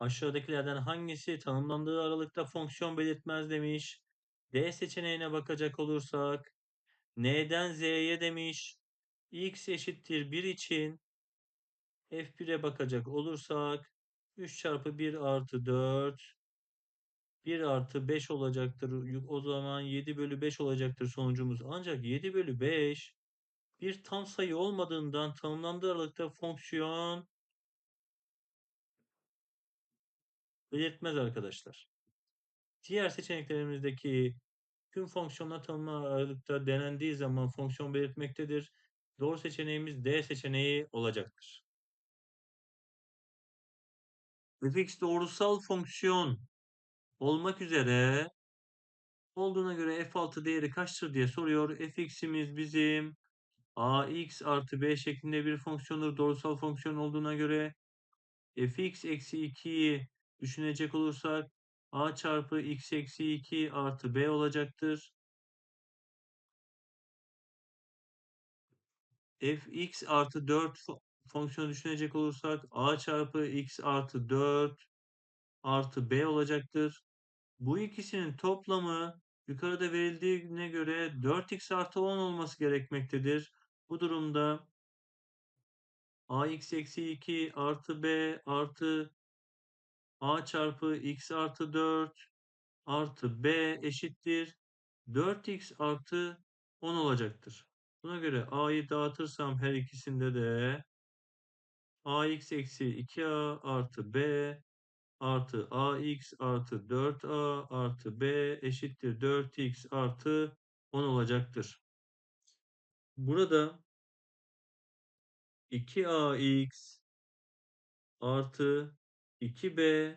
Aşağıdakilerden hangisi tanımlandığı aralıkta fonksiyon belirtmez demiş. D seçeneğine bakacak olursak N'den Z'ye demiş. X eşittir 1 için F1'e bakacak olursak 3 çarpı 1 artı 4 1 artı 5 olacaktır. O zaman 7 bölü 5 olacaktır sonucumuz. Ancak 7 bölü 5 bir tam sayı olmadığından tanımlandığı aralıkta fonksiyon belirtmez arkadaşlar. Diğer seçeneklerimizdeki tüm fonksiyonlar tanımlı aralıkta denendiği zaman fonksiyon belirtmektedir. Doğru seçeneğimiz D seçeneği olacaktır. fx doğrusal fonksiyon olmak üzere olduğuna göre f6 değeri kaçtır diye soruyor. fx'imiz bizim ax artı b şeklinde bir fonksiyondur. Doğrusal fonksiyon olduğuna göre fx eksi 2'yi düşünecek olursak a çarpı x eksi 2 artı b olacaktır. fx artı 4 fonksiyonu düşünecek olursak a çarpı x artı 4 artı b olacaktır. Bu ikisinin toplamı yukarıda verildiğine göre 4x artı 10 olması gerekmektedir. Bu durumda ax eksi 2 artı b artı a çarpı x artı 4 artı b eşittir 4x artı 10 olacaktır. Buna göre a'yı dağıtırsam her ikisinde de ax eksi 2a artı b artı ax artı 4a artı b eşittir 4x artı 10 olacaktır. Burada 2ax artı 2b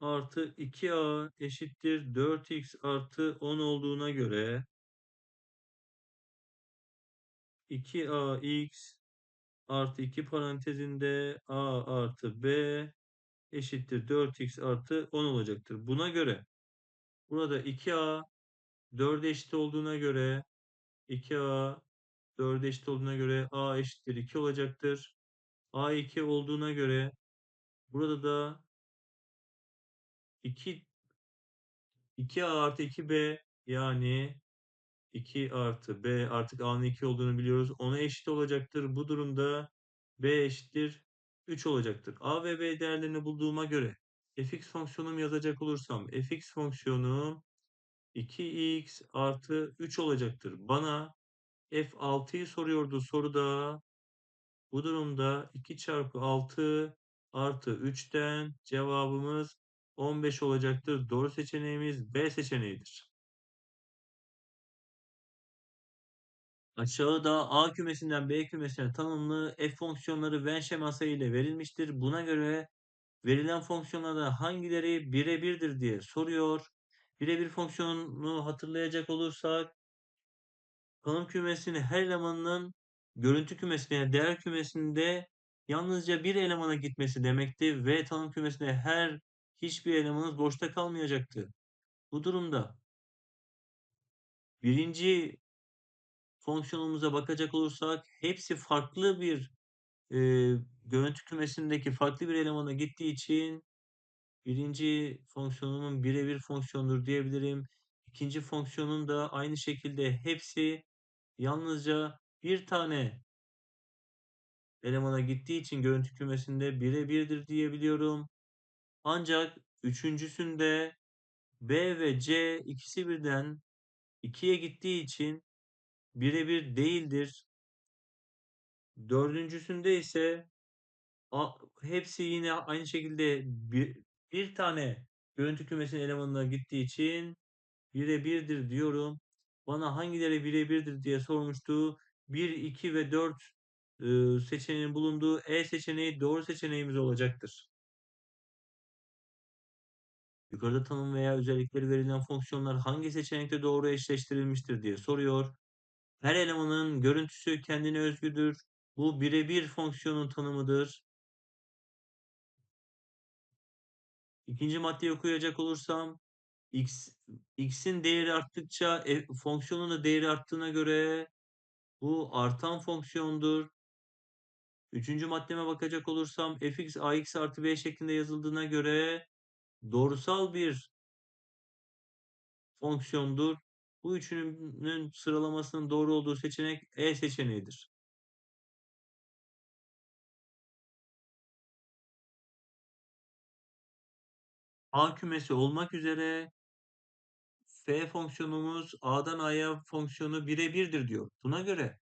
artı 2a eşittir 4x artı 10 olduğuna göre 2ax artı 2 parantezinde a artı b eşittir 4x artı 10 olacaktır. Buna göre burada 2a 4'e eşit olduğuna göre 2a 4'e eşit olduğuna göre a eşittir 2 olacaktır. a 2 olduğuna göre burada da 2 2a artı 2b yani 2 artı b artık a'nın 2 olduğunu biliyoruz. Ona eşit olacaktır. Bu durumda b eşittir 3 olacaktır. a ve b değerlerini bulduğuma göre fx fonksiyonum yazacak olursam fx fonksiyonum 2x artı 3 olacaktır. Bana f6'yı soruyordu soruda. Bu durumda 2 çarpı 6 artı 3'ten cevabımız 15 olacaktır. Doğru seçeneğimiz B seçeneğidir. Aşağıda A kümesinden B kümesine tanımlı f fonksiyonları Venn şeması ile verilmiştir. Buna göre verilen fonksiyonlardan hangileri birebirdir diye soruyor. Birebir fonksiyonunu hatırlayacak olursak tanım kümesinin her elemanının görüntü kümesine, değer kümesinde yalnızca bir elemana gitmesi demekti ve tanım kümesinde her hiçbir elemanınız boşta kalmayacaktı. Bu durumda birinci fonksiyonumuza bakacak olursak hepsi farklı bir e, görüntü kümesindeki farklı bir elemana gittiği için birinci fonksiyonumun birebir fonksiyondur diyebilirim. İkinci fonksiyonun da aynı şekilde hepsi yalnızca bir tane elemana gittiği için görüntü kümesinde birebirdir diyebiliyorum. Ancak üçüncüsünde B ve C ikisi birden 2'ye gittiği için birebir değildir. Dördüncüsünde ise hepsi yine aynı şekilde bir, bir tane görüntü kümesinin elemanına gittiği için birebirdir diyorum. Bana hangileri birebirdir diye sormuştu. 1, 2 ve 4 e, bulunduğu E seçeneği doğru seçeneğimiz olacaktır. Yukarıda tanım veya özellikleri verilen fonksiyonlar hangi seçenekte doğru eşleştirilmiştir diye soruyor. Her elemanın görüntüsü kendine özgüdür. Bu birebir fonksiyonun tanımıdır. İkinci maddeyi okuyacak olursam x x'in değeri arttıkça e, fonksiyonun da değeri arttığına göre bu artan fonksiyondur. 3. maddeme bakacak olursam fx ax artı b şeklinde yazıldığına göre doğrusal bir fonksiyondur. Bu üçünün sıralamasının doğru olduğu seçenek E seçeneğidir. A kümesi olmak üzere f fonksiyonumuz A'dan A'ya fonksiyonu birebirdir diyor. Buna göre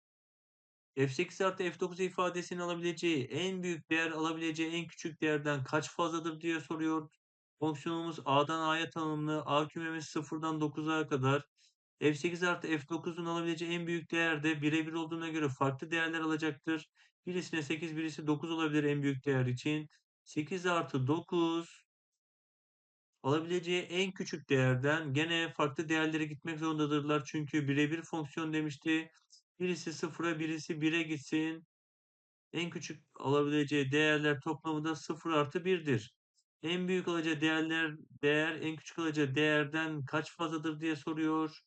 f8 artı f9 ifadesini alabileceği en büyük değer alabileceği en küçük değerden kaç fazladır diye soruyor. Fonksiyonumuz A'dan A'ya tanımlı. A kümemiz 0'dan 9'a kadar. f8 artı f9'un alabileceği en büyük değer de birebir olduğuna göre farklı değerler alacaktır. Birisine 8, birisi 9 olabilir en büyük değer için. 8 artı 9 alabileceği en küçük değerden gene farklı değerlere gitmek zorundadırlar. Çünkü birebir fonksiyon demişti. Birisi 0'a birisi 1'e gitsin. En küçük alabileceği değerler toplamı da 0 artı 1'dir. En büyük alacağı değerler değer en küçük alacağı değerden kaç fazladır diye soruyor.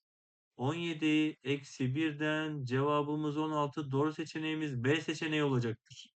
17 eksi 1'den cevabımız 16 doğru seçeneğimiz B seçeneği olacaktır.